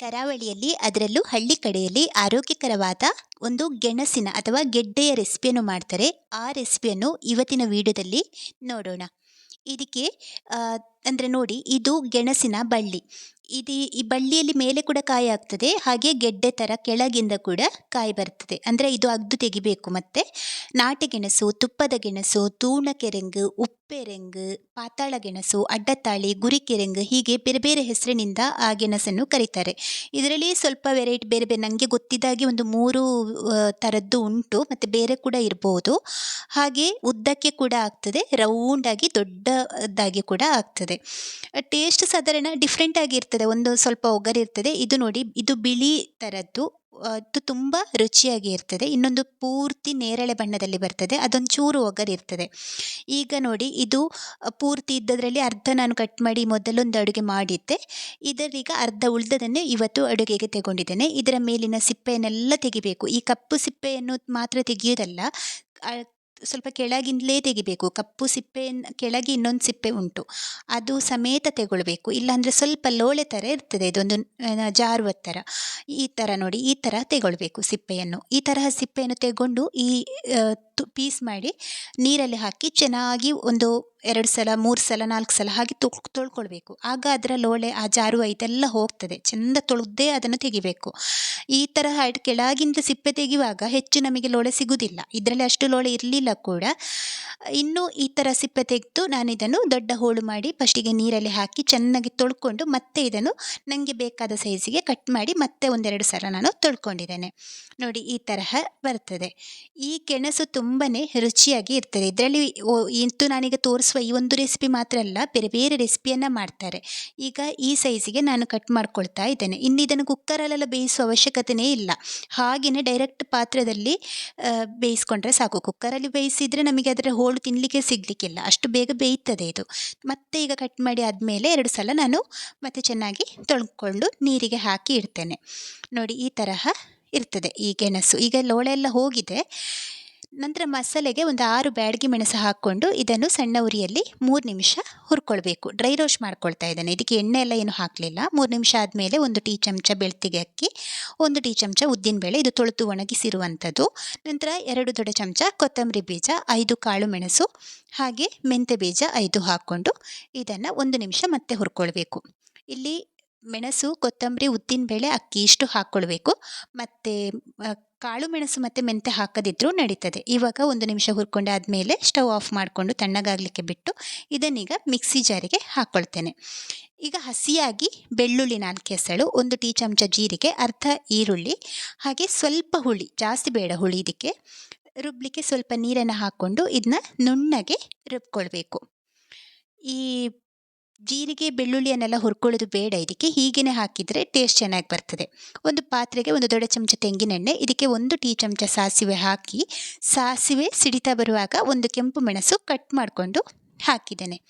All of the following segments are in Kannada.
ಕರಾವಳಿಯಲ್ಲಿ, ಅದರಲ್ಲೂ ಹಳ್ಳಿ ಕಡೆಯಲ್ಲಿ ಆರೋಗ್ಯಕರವಾದ ಒಂದು ಗೆಣಸಿನ ಅಥವಾ ಗೆಡ್ಡೆಯ ರೆಸಿಪಿಯನ್ನು ಮಾಡ್ತಾರೆ. ಆ ರೆಸಿಪಿಯನ್ನು ಇವತ್ತಿನ ವಿಡಿಯೋದಲ್ಲಿ ನೋಡೋಣ. ಇದಕ್ಕೆ ಅಂದರೆ ನೋಡಿ, ಇದು ಗೆಣಸಿನ ಬಳ್ಳಿ. ಇದು ಈ ಬಳ್ಳಿಯಲ್ಲಿ ಮೇಲೆ ಕೂಡ ಕಾಯಿ ಆಗ್ತದೆ, ಹಾಗೆ ಗೆಡ್ಡೆ ಥರ ಕೆಳಗಿಂದ ಕೂಡ ಕಾಯಿ ಬರ್ತದೆ. ಅಂದರೆ ಇದು ಅಗ್ದು ತೆಗಿಬೇಕು ಮತ್ತು. ನಾಟಿ ಗೆಣಸು, ತುಪ್ಪದ ಗೆಣಸು ತೂಣಕೆರೆಂಗು ಉಪ್ಪೆರೆಂಗು ಪಾತಾಳ ಗೆಣಸು, ಅಡ್ಡತಾಳಿ ಗುರಿಕೆರೆಂಗು ಹೀಗೆ ಬೇರೆ ಬೇರೆ ಹೆಸರಿನಿಂದ ಆ ಗೆಣಸನ್ನು ಕರೀತಾರೆ. ಇದರಲ್ಲಿ ಸ್ವಲ್ಪ ವೆರೈಟಿ ಬೇರೆ ಬೇರೆ ನನಗೆ ಗೊತ್ತಿದ್ದಾಗೆ ಒಂದು ಮೂರು ಥರದ್ದು ಉಂಟು, ಮತ್ತು ಬೇರೆ ಕೂಡ ಇರ್ಬೋದು. ಹಾಗೆ ಉದ್ದಕ್ಕೆ ಕೂಡ ಆಗ್ತದೆ ರೌಂಡಾಗಿ ದೊಡ್ಡದಾಗಿ ಕೂಡ ಆಗ್ತದೆ. ಟೇಸ್ಟ್ ಸಾಧಾರಣ ಡಿಫ್ರೆಂಟ್ ಆಗಿರ್ತದೆ ಒಂದು ಸ್ವಲ್ಪ ಒಗರಿರ್ತದೆ ಇದು ನೋಡಿ, ಇದು ಬಿಳಿ ಥರದ್ದು. ಅದು ತುಂಬ ರುಚಿಯಾಗಿ ಇರ್ತದೆ. ಇನ್ನೊಂದು ಪೂರ್ತಿ ನೇರಳೆ ಬಣ್ಣದಲ್ಲಿ ಬರ್ತದೆ. ಅದೊಂದು ಚೂರು ಒಗರಿರ್ತದೆ ಈಗ ನೋಡಿ, ಇದು ಪೂರ್ತಿ ಇದ್ದದರಲ್ಲಿ ಅರ್ಧ ನಾನು ಕಟ್ ಮಾಡಿ ಮೊದಲೊಂದು ಅಡುಗೆ ಮಾಡಿದ್ದೆ. ಇದರೀಗ ಅರ್ಧ ಉಳಿದದನ್ನೇ ಇವತ್ತು ಅಡುಗೆಗೆ ತಗೊಂಡಿದ್ದೇನೆ. ಇದರ ಮೇಲಿನ ಸಿಪ್ಪೆಯನ್ನೆಲ್ಲ ತೆಗಿಬೇಕು. ಈ ಕಪ್ಪು ಸಿಪ್ಪೆಯನ್ನು ಮಾತ್ರ ತೆಗೆಯೋದಲ್ಲ ಸ್ವಲ್ಪ ಕೆಳಗಿಂದಲೇ ತೆಗಿಬೇಕು. ಕಪ್ಪು ಸಿಪ್ಪೆ ಕೆಳಗೆ ಇನ್ನೊಂದು ಸಿಪ್ಪೆ ಉಂಟು. ಅದು ಸಮೇತ ತೆಗೊಳ್ಬೇಕು. ಇಲ್ಲಾಂದರೆ ಸ್ವಲ್ಪ ಲೋಳೆ ಥರ ಇರ್ತದೆ. ಇದೊಂದು ಜಾರುವ ಥರ ಈ ಥರ ನೋಡಿ, ಈ ಥರ ತೆಗೊಳ್ಬೇಕು ಸಿಪ್ಪೆಯನ್ನು. ಈ ತರಹ ಸಿಪ್ಪೆಯನ್ನು ತೆಗೊಂಡು ಈ ತು, ಪೀಸ್ ಮಾಡಿ ನೀರಲ್ಲಿ ಹಾಕಿ ಚೆನ್ನಾಗಿ ಒಂದು ಎರಡು ಸಲ, ಮೂರು ಸಲ, ನಾಲ್ಕು ಸಲ ಹಾಗೆ ತೊಳ್ ತೊಳ್ಕೊಳ್ಬೇಕು. ಆಗ ಅದರ ಲೋಳೆ, ಆ ಜಾರುವ ಇದೆಲ್ಲ ಹೋಗ್ತದೆ. ಚೆಂದ ತೊಳೆದೇ ಅದನ್ನು ತೆಗಿಬೇಕು. ಈ ತರಹ ಕೆಳಗಿಂದ ಸಿಪ್ಪೆ ತೆಗೆಯುವಾಗ ಹೆಚ್ಚು ನಮಗೆ ಲೋಳೆ ಸಿಗುವುದಿಲ್ಲ ಇದರಲ್ಲಿ ಅಷ್ಟು ಲೋಳೆ ಇರಲಿಲ್ಲ ಕೂಡ. ಇನ್ನು ಈ ಥರ ಸಿಪ್ಪೆ ತೆಗೆದು ನಾನು ಇದನ್ನು ದೊಡ್ಡ ಹೋಳು ಮಾಡಿ ಫಸ್ಟಿಗೆ ನೀರಲ್ಲಿ ಹಾಕಿ ಚೆನ್ನಾಗಿ ತೊಳ್ಕೊಂಡು ಮತ್ತೆ ಇದನ್ನು ನನಗೆ ಬೇಕಾದ ಸೈಜಿಗೆ ಕಟ್ ಮಾಡಿ ಮತ್ತೆ ಒಂದೆರಡು ಸಲ ನಾನು ತೊಳ್ಕೊಂಡಿದ್ದೇನೆ. ನೋಡಿ, ಈ ತರಹ ಬರ್ತದೆ. ಈ ಗೆಣಸು ತುಂಬಾ ರುಚಿಯಾಗಿ ಇರ್ತದೆ. ಇದರಲ್ಲಿ ಇಂತು ನಾನೀಗ ತೋರಿಸುವ ಈ ಒಂದು ರೆಸಿಪಿ ಮಾತ್ರ ಅಲ್ಲ, ಬೇರೆ ಬೇರೆ ರೆಸಿಪಿಯನ್ನು ಮಾಡ್ತಾರೆ. ಈಗ ಈ ಸೈಜಿಗೆ ನಾನು ಕಟ್ ಮಾಡ್ಕೊಳ್ತಾ ಇದ್ದೇನೆ. ಇನ್ನು ಇದನ್ನು ಕುಕ್ಕರಲ್ಲೆಲ್ಲ ಬೇಯಿಸುವ ಅವಶ್ಯಕತೆಯೇ ಇಲ್ಲ. ಹಾಗೆಯೇ ಡೈರೆಕ್ಟ್ ಪಾತ್ರದಲ್ಲಿ ಬೇಯಿಸ್ಕೊಂಡ್ರೆ ಸಾಕು. ಕುಕ್ಕರಲ್ಲಿ ಬೇಯಿಸಿದರೆ ನಮಗೆ ಅದರ ಹೋಳು ತಿನ್ನಲಿಕ್ಕೆ ಸಿಗಲಿಕ್ಕಿಲ್ಲ. ಅಷ್ಟು ಬೇಗ ಬೇಯ್ತದೆ ಇದು. ಮತ್ತೆ ಈಗ ಕಟ್ ಮಾಡಿ ಆದಮೇಲೆ ಎರಡು ಸಲ ನಾನು ಮತ್ತೆ ಚೆನ್ನಾಗಿ ತೊಳ್ಕೊಂಡು ನೀರಿಗೆ ಹಾಕಿ ಇಡ್ತೇನೆ. ನೋಡಿ ಈ ತರಹ ಇರ್ತದೆ ಈ ಗೆಣಸು. ಈಗ ಲೋಳೆ ಎಲ್ಲ ಹೋಗಿದೆ. ನಂತರ ಮಸಾಲೆಗೆ ಒಂದು ಆರು ಬ್ಯಾಡಗಿ ಮೆಣಸು ಹಾಕ್ಕೊಂಡು ಇದನ್ನು ಸಣ್ಣ ಉರಿಯಲ್ಲಿ ಮೂರು ನಿಮಿಷ ಹುರ್ಕೊಳ್ಬೇಕು. ಡ್ರೈ ರೋಸ್ಟ್ ಮಾಡ್ಕೊಳ್ತಾ ಇದ್ದಾನೆ. ಇದಕ್ಕೆ ಎಣ್ಣೆ ಎಲ್ಲ ಏನು ಹಾಕಲಿಲ್ಲ. ಮೂರು ನಿಮಿಷ ಆದಮೇಲೆ ಒಂದು ಟೀ ಚಮಚ ಬೆಳ್ತಿಗೆ ಅಕ್ಕಿ, ಒಂದು ಟೀ ಚಮಚ ಉದ್ದಿನಬೇಳೆ ಇದು ತೊಳೆತು ಒಣಗಿಸಿರುವಂಥದ್ದು. ನಂತರ ಎರಡು ದೊಡ್ಡ ಚಮಚ ಕೊತ್ತಂಬರಿ ಬೀಜ, ಐದು ಕಾಳು ಮೆಣಸು, ಹಾಗೆ ಮೆಂತೆ ಬೀಜ ಐದು ಹಾಕ್ಕೊಂಡು ಇದನ್ನು ಒಂದು ನಿಮಿಷ ಮತ್ತೆ ಹುರ್ಕೊಳ್ಬೇಕು. ಇಲ್ಲಿ ಮೆಣಸು, ಕೊತ್ತಂಬರಿ ಉದ್ದಿನಬೇಳೆ ಅಕ್ಕಿ ಇಷ್ಟು ಹಾಕ್ಕೊಳ್ಬೇಕು. ಮತ್ತು ಕಾಳು ಮೆಣಸು ಮತ್ತು ಮೆಂತೆ ಹಾಕದಿದ್ದರೂ ನಡೀತದೆ. ಇವಾಗ ಒಂದು ನಿಮಿಷ ಹುರ್ಕೊಂಡಾದಮೇಲೆ ಸ್ಟವ್ ಆಫ್ ಮಾಡಿಕೊಂಡು ತಣ್ಣಗಾಗಲಿಕ್ಕೆ ಬಿಟ್ಟು ಇದನ್ನೀಗ ಮಿಕ್ಸಿ ಜಾರಿಗೆ ಹಾಕ್ಕೊಳ್ತೇನೆ ಈಗ ಹಸಿಯಾಗಿ ಬೆಳ್ಳುಳ್ಳಿ ನಾಲ್ಕು ಎಸಳು ಒಂದು ಟೀ ಚಮಚ ಜೀರಿಗೆ, ಅರ್ಧ ಈರುಳ್ಳಿ, ಹಾಗೆ ಸ್ವಲ್ಪ ಹುಳಿ, ಜಾಸ್ತಿ ಬೇಡ ಹುಳಿ ಇದಕ್ಕೆ ರುಬ್ಬಲಿಕ್ಕೆ ಸ್ವಲ್ಪ ನೀರನ್ನು ಹಾಕ್ಕೊಂಡು ಇದನ್ನ ನುಣ್ಣಗೆ ರುಬ್ಕೊಳ್ಬೇಕು. ಈ ಜೀರಿಗೆ, ಬೆಳ್ಳುಳ್ಳಿಯನ್ನೆಲ್ಲ ಹುರ್ಕೊಳ್ಳೋದು ಬೇಡ. ಇದಕ್ಕೆ ಹೀಗೇ ಹಾಕಿದರೆ ಟೇಸ್ಟ್ ಚೆನ್ನಾಗಿ ಬರ್ತದೆ. ಒಂದು ಪಾತ್ರೆಗೆ ಒಂದು ದೊಡ್ಡ ಚಮಚ ತೆಂಗಿನೆಣ್ಣೆ, ಇದಕ್ಕೆ ಒಂದು ಟೀ ಚಮಚ ಸಾಸಿವೆ ಹಾಕಿ, ಸಾಸಿವೆ ಸಿಡಿತಾ ಬರುವಾಗ ಒಂದು ಕೆಂಪು ಮೆಣಸು ಕಟ್ ಮಾಡಿಕೊಂಡು ಹಾಕಿದ್ದೇನೆ.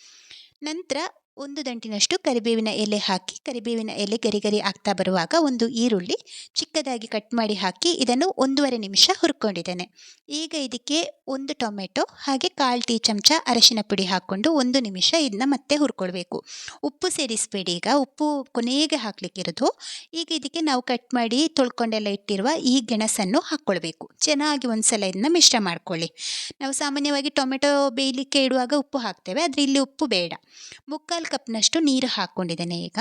ನಂತರ ಒಂದು ದಂಟಿನಷ್ಟು ಕರಿಬೇವಿನ ಎಲೆ ಹಾಕಿ, ಕರಿಬೇವಿನ ಎಲೆ ಗರಿ ಗರಿ ಆಗ್ತಾ ಬರುವಾಗ ಒಂದು ಈರುಳ್ಳಿ ಚಿಕ್ಕದಾಗಿ ಕಟ್ ಮಾಡಿ ಹಾಕಿ ಇದನ್ನು ಒಂದೂವರೆ ನಿಮಿಷ ಹುರ್ಕೊಂಡಿದ್ದೇನೆ. ಈಗ ಇದಕ್ಕೆ ಒಂದು ಟೊಮೆಟೊ ಹಾಗೆ ಕಾಲು ಟೀ ಚಮಚ ಅರಶಿನ ಪುಡಿ ಹಾಕ್ಕೊಂಡು ಒಂದು ನಿಮಿಷ ಇದನ್ನ ಮತ್ತೆ ಹುರ್ಕೊಳ್ಬೇಕು. ಉಪ್ಪು ಸೇರಿಸಬೇಡಿ. ಈಗ ಉಪ್ಪು ಕೊನೆಗೆ ಹಾಕಲಿಕ್ಕಿರೋದು ಈಗ ಇದಕ್ಕೆ ನಾವು ಕಟ್ ಮಾಡಿ ತೊಳ್ಕೊಂಡೆಲ್ಲ ಇಟ್ಟಿರುವ ಈ ಗೆಣಸನ್ನು ಹಾಕ್ಕೊಳ್ಬೇಕು. ಚೆನ್ನಾಗಿ ಒಂದ್ಸಲ ಇದನ್ನ ಮಿಶ್ರ ಮಾಡ್ಕೊಳ್ಳಿ. ನಾವು ಸಾಮಾನ್ಯವಾಗಿ ಟೊಮೆಟೊ ಬೇಯಲಿಕ್ಕೆ ಇಡುವಾಗ ಉಪ್ಪು ಹಾಕ್ತೇವೆ, ಆದರೆ ಇಲ್ಲಿ ಉಪ್ಪು ಬೇಡ. ಮುಕ್ಕಾಲು ಕಪ್ನಷ್ಟು ನೀರು ಹಾಕ್ಕೊಂಡಿದ್ದೇನೆ ಈಗ.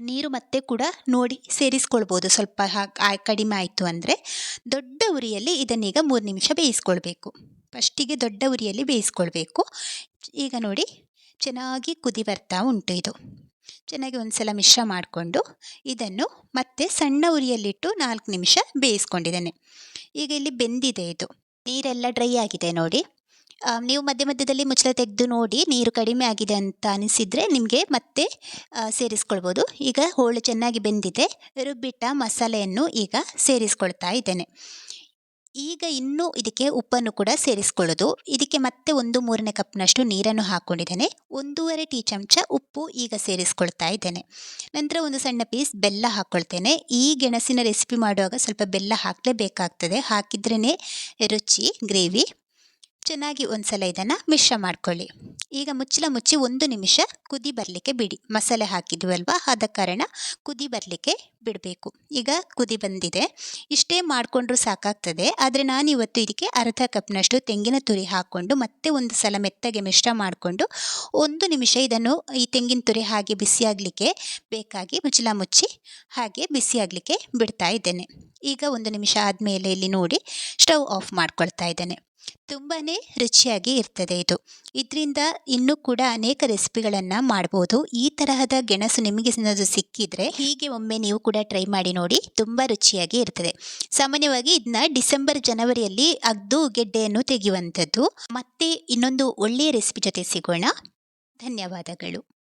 ನೀರು ಮತ್ತೆ ಕೂಡ ನೋಡಿ ಸೇರಿಸ್ಕೊಳ್ಬೋದು. ಸ್ವಲ್ಪ ಹಾ ಕಡಿಮೆ ಆಯಿತು ಅಂದರೆ ದೊಡ್ಡ ಉರಿಯಲ್ಲಿ ಇದನ್ನೀಗ ಮೂರು ನಿಮಿಷ ಬೇಯಿಸ್ಕೊಳ್ಬೇಕು. ಫಸ್ಟಿಗೆ ದೊಡ್ಡ ಉರಿಯಲ್ಲಿ ಬೇಯಿಸ್ಕೊಳ್ಬೇಕು. ಈಗ ನೋಡಿ ಚೆನ್ನಾಗಿ ಕುದಿ ಬರ್ತಾ ಉಂಟು ಇದು. ಚೆನ್ನಾಗಿ ಒಂದು ಸಲ ಮಿಶ್ರ ಮಾಡಿಕೊಂಡು ಇದನ್ನು ಮತ್ತೆ ಸಣ್ಣ ಉರಿಯಲ್ಲಿಟ್ಟು ನಾಲ್ಕು ನಿಮಿಷ ಬೇಯಿಸ್ಕೊಂಡಿದ್ದೇನೆ. ಈಗ ಇಲ್ಲಿ ಬೆಂದಿದೆ ಇದು. ನೀರೆಲ್ಲ ಡ್ರೈ ಆಗಿದೆ ನೋಡಿ. ನೀವು ಮಧ್ಯ ಮಧ್ಯದಲ್ಲಿ ಮುಚ್ಚಳ ತೆಗೆದು ನೋಡಿ, ನೀರು ಕಡಿಮೆ ಆಗಿದೆ ಅಂತ ಅನಿಸಿದರೆ ನಿಮಗೆ ಮತ್ತೆ ಸೇರಿಸ್ಕೊಳ್ಬೋದು. ಈಗ ಹೋಳು ಚೆನ್ನಾಗಿ ಬೆಂದಿದೆ. ರುಬ್ಬಿಟ್ಟ ಮಸಾಲೆಯನ್ನು ಈಗ ಸೇರಿಸ್ಕೊಳ್ತಾ ಇದ್ದೇನೆ. ಈಗ ಇನ್ನೂ ಇದಕ್ಕೆ ಉಪ್ಪನ್ನು ಕೂಡ ಸೇರಿಸ್ಕೊಳ್ಳೋದು. ಇದಕ್ಕೆ ಮತ್ತೆ ಒಂದು ಮೂರನೇ ಕಪ್ನಷ್ಟು ನೀರನ್ನು ಹಾಕ್ಕೊಂಡಿದ್ದೇನೆ ಒಂದೂವರೆ ಟೀ ಚಮಚ ಉಪ್ಪು ಈಗ ಸೇರಿಸ್ಕೊಳ್ತಾ ಇದ್ದೇನೆ. ನಂತರ ಒಂದು ಸಣ್ಣ ಪೀಸ್ ಬೆಲ್ಲ ಹಾಕ್ಕೊಳ್ತೇನೆ ಈ ಗೆಣಸಿನ ರೆಸಿಪಿ ಮಾಡುವಾಗ ಸ್ವಲ್ಪ ಬೆಲ್ಲ ಹಾಕಲೇಬೇಕಾಗ್ತದೆ. ಹಾಕಿದ್ರೇ ರುಚಿ, ಗ್ರೇವಿ ಚೆನ್ನಾಗಿ ಒಂದ್ಸಲ ಇದನ್ನು ಮಿಶ್ರ ಮಾಡ್ಕೊಳ್ಳಿ. ಈಗ ಮುಚ್ಚಲ ಮುಚ್ಚಿ ಒಂದು ನಿಮಿಷ ಕುದಿ ಬರಲಿಕ್ಕೆ ಬಿಡಿ. ಮಸಾಲೆ ಹಾಕಿದ್ವಲ್ವ? ಆದ ಕಾರಣ ಕುದಿ ಬರಲಿಕ್ಕೆ ಬಿಡಬೇಕು. ಈಗ ಕುದಿ ಬಂದಿದೆ. ಇಷ್ಟೇ ಮಾಡಿಕೊಂಡ್ರೂ ಸಾಕಾಗ್ತದೆ. ಆದರೆ ನಾನಿವತ್ತು ಇದಕ್ಕೆ ಅರ್ಧ ಕಪ್ನಷ್ಟು ತೆಂಗಿನ ತುರಿ ಹಾಕ್ಕೊಂಡು ಮತ್ತೆ ಒಂದು ಸಲ ಮೆತ್ತಗೆ ಮಿಶ್ರ ಮಾಡಿಕೊಂಡು ಒಂದು ನಿಮಿಷ ಇದನ್ನು ಈ ತೆಂಗಿನ ತುರಿ ಹಾಗೆ ಬಿಸಿಯಾಗಲಿಕ್ಕೆ ಬೇಕಾಗಿ ಮುಚ್ಚಲ ಮುಚ್ಚಿ ಹಾಗೆ ಬಿಸಿಯಾಗಲಿಕ್ಕೆ ಬಿಡ್ತಾ ಇದ್ದೇನೆ. ಈಗ ಒಂದು ನಿಮಿಷ ಆದಮೇಲೆ ಇಲ್ಲಿ ನೋಡಿ ಸ್ಟವ್ ಆಫ್ ಮಾಡ್ಕೊಳ್ತಾ ಇದ್ದೇನೆ. ತುಂಬಾ ರುಚಿಯಾಗಿ ಇರ್ತದೆ ಇದು. ಇದರಿಂದ ಇನ್ನೂ ಕೂಡ ಅನೇಕ ರೆಸಿಪಿಗಳನ್ನು ಮಾಡ್ಬೋದು. ಈ ತರಹದ ಗೆಣಸು ನಿಮಗೆ ಏನಾದರೂ ಸಿಕ್ಕಿದರೆ ಹೀಗೆ ಒಮ್ಮೆ ನೀವು ಕೂಡ ಟ್ರೈ ಮಾಡಿ ನೋಡಿ. ತುಂಬ ರುಚಿಯಾಗಿ ಇರ್ತದೆ. ಸಾಮಾನ್ಯವಾಗಿ ಇದನ್ನ ಡಿಸೆಂಬರ್, ಜನವರಿಯಲ್ಲಿ ಅಗ್ದು ಗೆಡ್ಡೆಯನ್ನು ತೆಗೆಯುವಂಥದ್ದು. ಮತ್ತೆ ಇನ್ನೊಂದು ಒಳ್ಳೆಯ ರೆಸಿಪಿ ಜೊತೆ ಸಿಗೋಣ. ಧನ್ಯವಾದಗಳು.